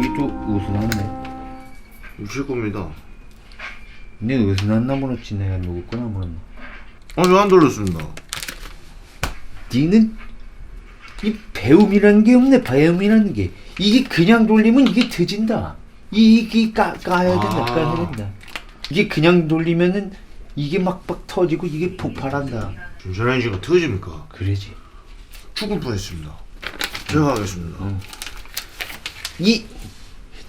이게 좀 으스났네. 제 겁니다. 내 으스난 나무였지 내가 누구 거나 물었나. 아니 안 돌렸습니다. 니는 이 배움이라는 게 없네 배움이라는 게 이게 그냥 돌리면 이게 터진다 이게 까, 까야 된다 아. 까야 된다 이게 그냥 돌리면은 이게 막막 터지고 이게 폭발한다 전자레인지가 터집니까? 그러지 죽을 뻔했습니다. 제가 하겠습니다. 이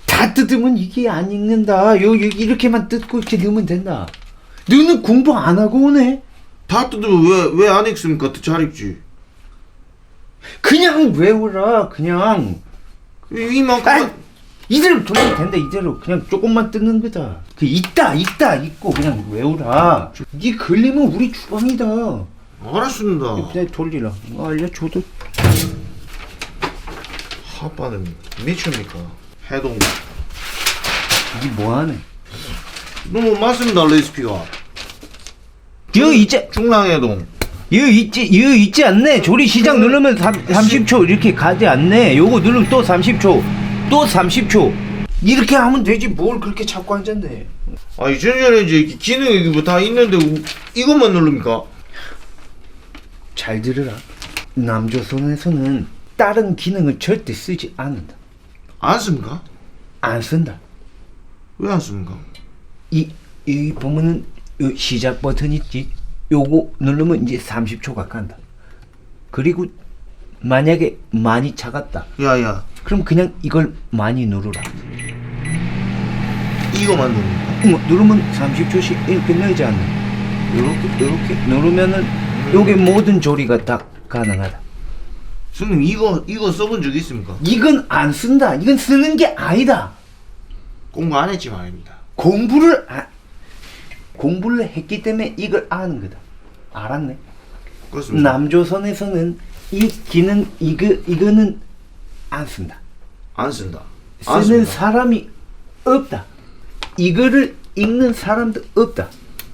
다 뜯으면 이게 안 익는다. 요, 요 이렇게만 뜯고 이렇게 넣으면 된다. 너는 공부 안 하고 오네. 다 뜯으면 왜 왜 안 읽습니까? 잘 읽지. 그냥 외우라 그냥. 이- 이만큼 아, 이대로 돌리면 된다 이대로. 그냥 조금만 뜯는 거다. 그 있다 있다 있고 그냥 외우라. 이 걸리면 우리 주방이다. 알았습니다. 내 돌리라. 어, 알려줘도 하빠는 미칩니까? 해동. 이 뭐하네 너무 맞습니다 레시피가. 여 있지 중랑해동. 여 있지 여 있지 않네 조리 시작 누르면 30초 이렇게 가지 않네 요거 누르면 또 30초 또 30초 이렇게 하면 되지 뭘 그렇게 자꾸 앉았네 아 이 전자레인지 이렇게 기능이 뭐다 있는데 우- 이것만 누릅니까? 잘 들으라 남조선에서는 다른 기능을 절대 쓰지 않는다 안 씁니까? 안 쓴다 왜 안 씁니까? 이, 이 보면은 요 시작 버튼 있지? 요거 누르면 이제 30초가 간다. 그리고 만약에 많이 차갔다. 야야 그럼 그냥 이걸 많이 누르라. 이거만 누릅니까? 응, 누르면 30초씩 이렇게 늘지 않나. 요렇게, 요렇게 누르면은 요게 모든 조리가 다 가능하다. 선생님 이거 이거 써본 적 있습니까? 이건 안 쓴다. 이건 쓰는 게 아니다. 공부 안 했지 말입니다. 공부를 아, 공부를 했기 때문에 이걸 아는 거다. 알았네. 그렇습니다. 남조선에서는 이 기능 이거 이거는 안 쓴다. 안 쓴다. 안 쓰는 씁니다. 사람이 없다. 이거를 읽는 사람도 없다.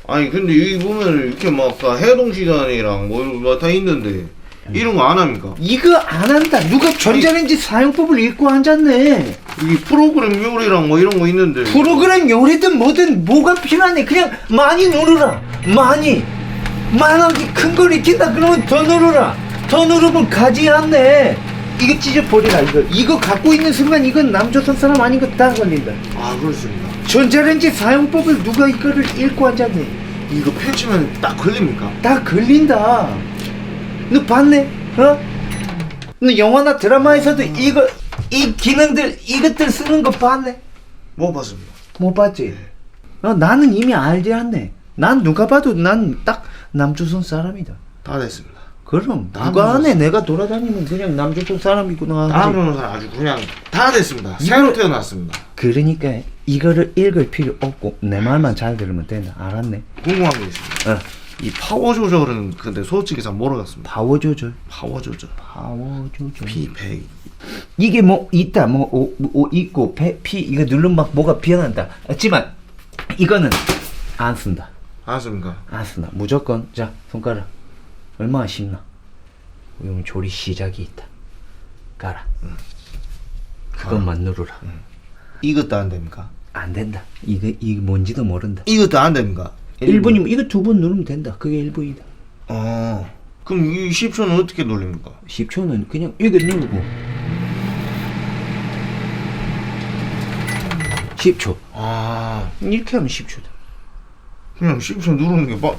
아니 근데 여기 보면 이렇게 막 다 해동 시간이랑 뭐다 있는데 이런 거 안 합니까? 이거 안 한다. 누가 전자레인지 사용법을 읽고 앉았네. 여기 프로그램 요리랑 뭐 이런 거 있는데 프로그램 요리든 뭐든 뭐가 필요하네. 그냥 많이 누르라. 많이. 만약에 큰걸 익힌다 그러면 더 누르라. 더 누르면 가지 않네. 이거 찢어버리라 이거. 이거 갖고 있는 순간 이건 남조선 사람 아닌 거 다 걸린다. 아 그렇습니다. 전자레인지 사용법을 누가 이거를 읽고 앉았네. 이거 펼치면 딱 걸립니까? 다 걸린다. 너 봤네? 어? 너 영화나 드라마에서도 이거 이 기능들 이것들 쓰는 거 봤네? 못 봤습니다. 못 봤지? 어, 나는 이미 알지 않네. 난 누가 봐도 난 딱 남조선 사람이다. 다 됐습니다. 그럼 다 누가 안해 내가 돌아다니면 그냥 남조선 사람이구나. 다음 하지. 변호사 아주 그냥 다 됐습니다. 새로 태어났습니다. 그러니까 이거를 읽을 필요 없고 내 말만 잘 들으면 된다. 알았네? 궁금한 게 있습니다. 어, 이 파워 조절은 근데 솔직히 잘 모르겠습니다. 파워 조절. 파워 조절. 파워 조절. P100. 이게 뭐 있다 뭐 오, 오 있고 배, 피 이거 누르면 막 뭐가 피어난다 하지만 이거는 안 쓴다 알았습니까? 안 쓴다 무조건 자 손가락 얼마나 쉽나 이건 조리 시작이 있다 가라 그것만 누르라 이것도 안 됩니까? 안 된다 이거 이게 뭔지도 모른다 이것도 안 됩니까? 1분이면. 이거 두 번 누르면 된다. 그게 1분이다. 어. 그럼 이 10초는 어떻게 돌립니까? 10초는 그냥 이거 누르고. 10초. 아, 이렇게 하면 10초다. 그냥 10초 누르는 게 빠,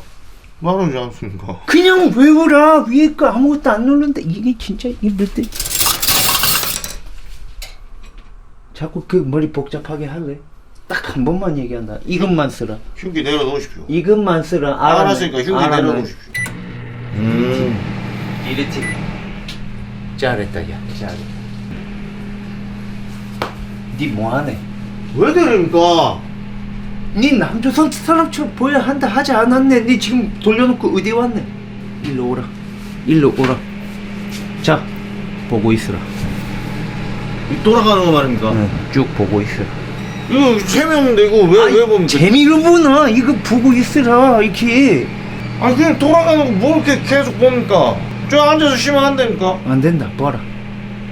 빠르지 않습니까? 그냥 외워라. 위에 거 아무것도 안 누른다. 이게 진짜 이게 몇 대... 자꾸 그 머리 복잡하게 할래? 딱 한 번만 얘기한다 이것만 쓰라 흉기 내려놓으십시오. 이것만 쓰라 알았네. 알았으니까 흉기 알았네. 내려놓으십시오. 음. 이랬지 잘했다 야 잘했다 니 뭐하네 왜 때립니까? 니 남조선 사람처럼 보여야 한다 하지 않았네 니 지금 돌려놓고 어디 왔네 일로 오라 일로 오라 자 보고 있으라 이 돌아가는 거 말입니까? 응, 쭉 보고 있으라 이거 재미없는데 이거 왜, 왜 보면 돼? 재미로 보나 이거 보고 있으라 이렇게 아 그냥 돌아가는 거 뭐 이렇게 계속 봅니까? 저 앉아서 쉬면 안 됩니까? 안 된다 봐라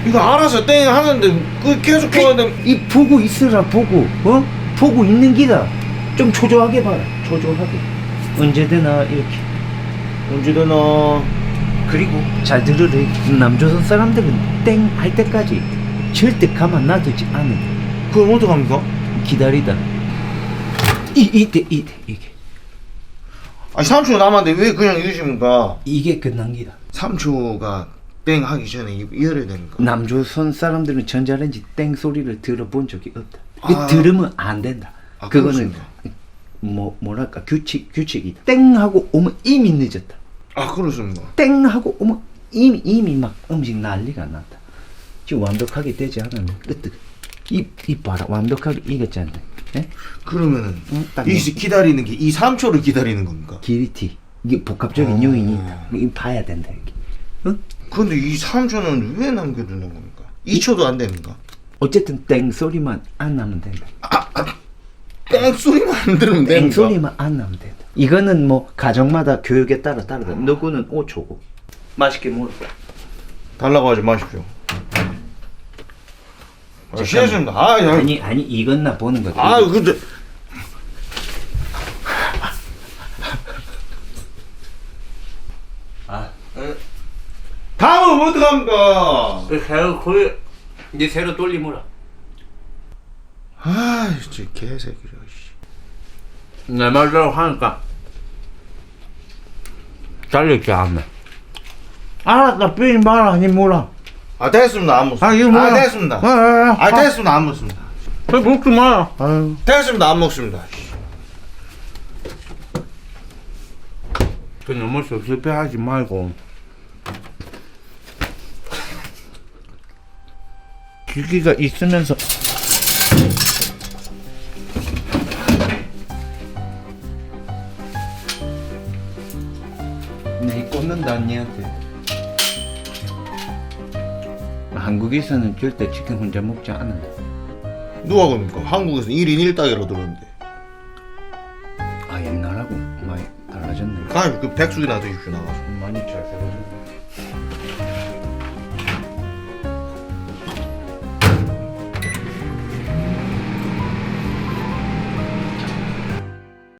이거 알아서 땡 하는데 그 계속 해야 돼. 이 보고 있으라 보고 어 보고 있는 기다 좀 초조하게 봐라 초조하게 언제 되나 이렇게 언제 되나? 그리고 잘 들으래 남조선 사람들은 땡 할 때까지 절대 가만 놔두지 않은 그럼 어떡합니까? 기다리다 이 이때 이때 이게 아니 3초 남았는데 왜 그냥 이러십니까? 이게 끝난 기다 3초가 땡 하기 전에 이- 이어야 되니까. 남조선 사람들은 전자레인지 땡 소리를 들어본 적이 없다 아. 그 들으면 안 된다 아, 그거는? 뭐 뭐랄까 규칙 규칙이다 땡 하고 오면 이미 늦었다 아 그렇습니다. 땡 하고 오면 이미 이미 막 음식 난리가 났다. 지금 완벽하게 되지 않으면 으뜨 이 이 봐라 완벽하게 익었잖아. 예? 그러면은 응, 딱이 뭐. 기다리는 게 이 3초를 기다리는 겁니까? 길티 이게 복합적인 어. 요인이 있다. 이거 봐야 된다 이게. 응? 근데 이 3초는 왜 남겨두는 겁니까? 2초도 안 됩니까? 어쨌든 땡 소리만 안 나면 된다. 땡 소리만 안 들으면 땡 됩니까? 소리만 안 나면 된다. 이거는 뭐 가정마다 교육에 따라 다르다. 누구는 5초고 맛있게 먹을 거야. 달라고 하지 마십시오. 아, 실례습니다. 아, 야. 아니 아니 익었나 보는 거지. 아, 근데 아, 다음은 어떡합니까? 그 새로 거의 이제 새로 돌리모라. 아, 진짜 개새끼야. 씨. 내 말대로 하니까 잘릴게 않네. 알았다, 삐지 마라, 니 뭐라. 아, 됐습니다. 안 먹습니다. 아, 이거 뭐야? 아, 됐습니다. 아, 아, 아. 아, 됐습니다. 안 먹습니다. 왜 먹지 마라. 아유. 됐습니다. 안 먹습니다. 그 너무 섭섭해하지 말고. 기기가 있으면서. 내 꽂는다 니한테. 한국에서는 절대 치킨 혼자 먹지 않는다. 누가 그럽니까? 한국에서 1인 1닭이라고 들었는데. 아 옛날하고 많이 달라졌네. 가요. 그 백숙이나 드십시오, 나가서. 많이 잘 새로졌네.